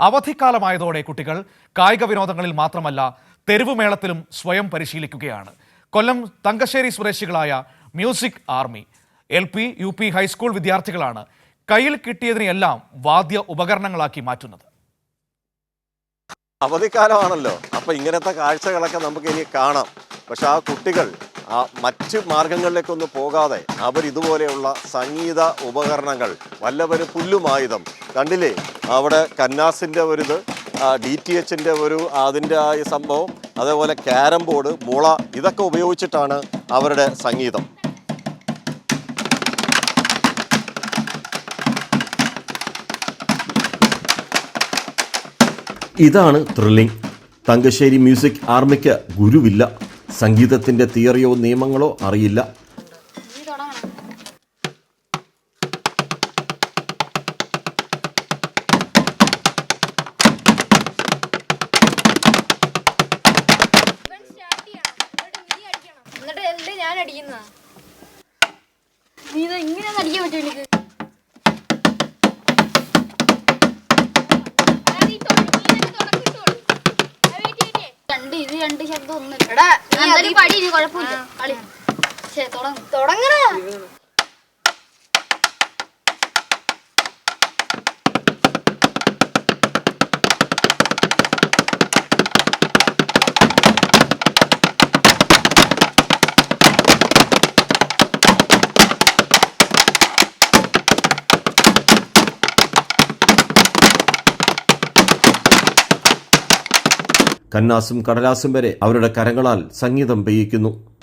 അവധിക്കാലമായതോടെ കുട്ടികൾ കായിക വിനോദങ്ങളിൽ മാത്രമല്ല തെരുവുമേളത്തിലും സ്വയം പരിശീലിക്കുകയാണ്. കൊല്ലം തങ്കശ്ശേരി സ്വദേശികളായ music army L P U P high school വിദ്യാർത്ഥികളാണ് കയ്യിൽ കിട്ടിയതിനെയെല്ലാം വാദ്യ ഉപകരണങ്ങളാക്കി മാറ്റുന്നത്. അവധിക്കാലമാണല്ലോ. അപ്പൊ ഇങ്ങനത്തെ കാഴ്ചകളൊക്കെ നമുക്ക് ഇനി കാണാം. പക്ഷെ ആ കുട്ടികൾ ആ മറ്റ് മാർഗങ്ങളിലേക്കൊന്നും പോകാതെ അവർ ഇതുപോലെയുള്ള സംഗീത ഉപകരണങ്ങൾ വല്ലവര് പുല്ലുമായുധം കണ്ടില്ലേ? അവിടെ കന്നാസിന്റെ ഒരു ഇത് ഡി ടി എച്ചിന്റെ ഒരു അതിന്റെ ആ സംഭവം അതേപോലെ ക്യാരം ബോർഡ് മുള ഇതൊക്കെ ഉപയോഗിച്ചിട്ടാണ് അവരുടെ സംഗീതം. ഇതാണ് ത്രില്ലിംഗ്. തങ്കശ്ശേരി മ്യൂസിക് ആർമിക്ക് ഗുരുവില്ല. സംഗീതത്തിന്റെ തിയറിയോ നിയമങ്ങളോ അറിയില്ല. ഞാൻ നീ ഇങ്ങനെ അടിക്കാൻ പറ്റുമോ എനിക്ക്? രണ്ട് ശബ്ദം ഒന്നും തുടങ്ങണ കന്നാസും കടലാസും വരെ അവരുടെ കരങ്ങളാൽ സംഗീതം പെയ്യിക്കുന്നു.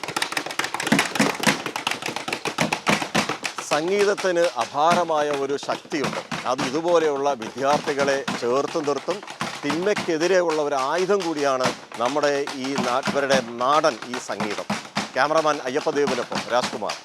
സംഗീതത്തിന് അപാരമായ ഒരു ശക്തിയുണ്ട്. അത് ഇതുപോലെയുള്ള വിദ്യാർത്ഥികളെ ചേർത്ത് നിർത്തും. തിന്മയ്ക്കെതിരെയുള്ള ഒരു ആയുധം കൂടിയാണ് നമ്മുടെ ഈ നാട്ടുകാരുടെ നാടൻ ഈ സംഗീതം. ക്യാമറമാൻ അയ്യപ്പദേവിനൊപ്പം രാജ്കുമാർ.